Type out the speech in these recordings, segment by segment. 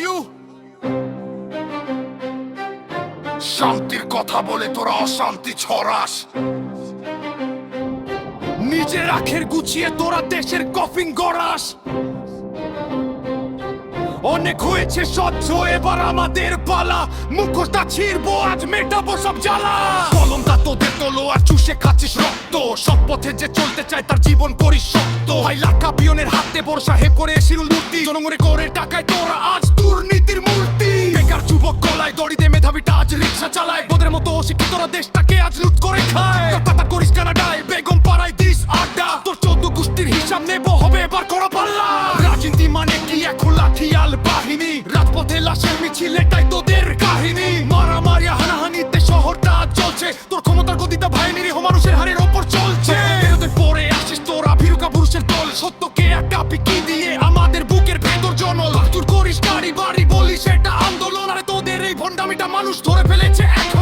You শান্তির কথা বলে তোরা অশান্তি ছড়াস। নিজের আখের গুছিয়ে তোরা দেশের কফিং গড়াস। অনেক হয়েছে সহ্য এবার আমাদের পালা। মুখোশটা ছিড়বো, আজ মেটাবো সব জ্বালা। কলমটা তোদের তোলো আর চুষে খাচ্ছিস রক্ত। সব পথে যে চলতে চায় তার জীবন করিস শক্ত ভাই, লাখা পিয়নের হাতে বর্ষা হে করে শিরুল মূর্তি। জনগণে করে টাকায় তোরা আজ দুর্নীতির মূর্তি। বেকার যুবক গলায় দড়িতে মেধাবীটা আজ রিক্সা চালায়। ওদের মতো অশিক্ষিতরা দেশটাকে আজ লুট করে খায়। কথা করিস কানাডায়, বেগম পাড়ায় দিস আড্ডা। তোর চোদ্দ গোষ্ঠীর হিসাব নেব, হবে এবার করা পাল্লা। রাজনীতি মানে কি? এখন লাঠিয়াল বাহিনী। রাজপথে লাশের মিছিল, এটাই তোদের কাহিনী। মারামারি, হানাহানিতে শহরটা চলছে তোর ক্ষমতার গতিতে ভাই নিরীহ মানুষের হারের ওপর চলছে। বিরোধের পরে আসিস তোরা ভীরুকা পুরুষের দল। সত্যকে একটা পিকি দিয়ে আমাদের বুকের ভেতর জনল তুই করিস, গাড়ি বাড়ি বলিস, এটা আন্দোলন। আরে তোদের এই ভণ্ডামিটা মানুষ ধরে ফেলেছে এখন।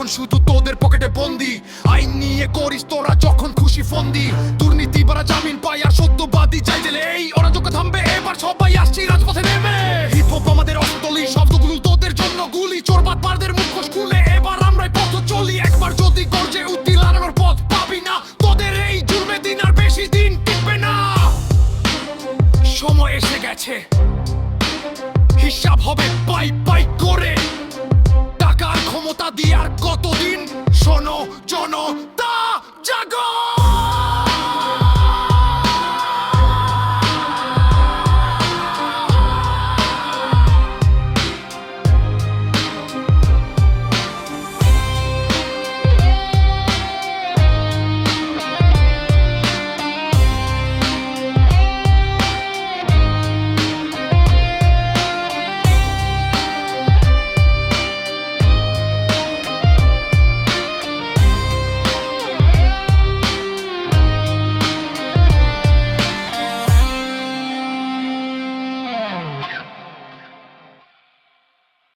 এখন শুধু তোদের পকেটে বন্দি। আইন নিয়ে করিস তোরা যখন খুশি ফন্দি। দুর্নীতি বারা জামিন পাই আর সত্যবাদী চাই দিলে এই অরাজক থামবে। এবার সবাই আসছি, রাজপথে নেমে। আমাদের শব্দগুলো তোদের জন্য গুলি। চোরবাদ পারদের খুলে, এবার আমরাই পথ চলি। একবার যদি গর্জে উঠি লাড়ানোর পথ পাবি না, তোদের এই জুলমে দিন আর বেশি দিন টিকবে না। সময় এসে গেছে। হিসাব হবে দাদি আর কতদিন? শোনো জনতা জাগো!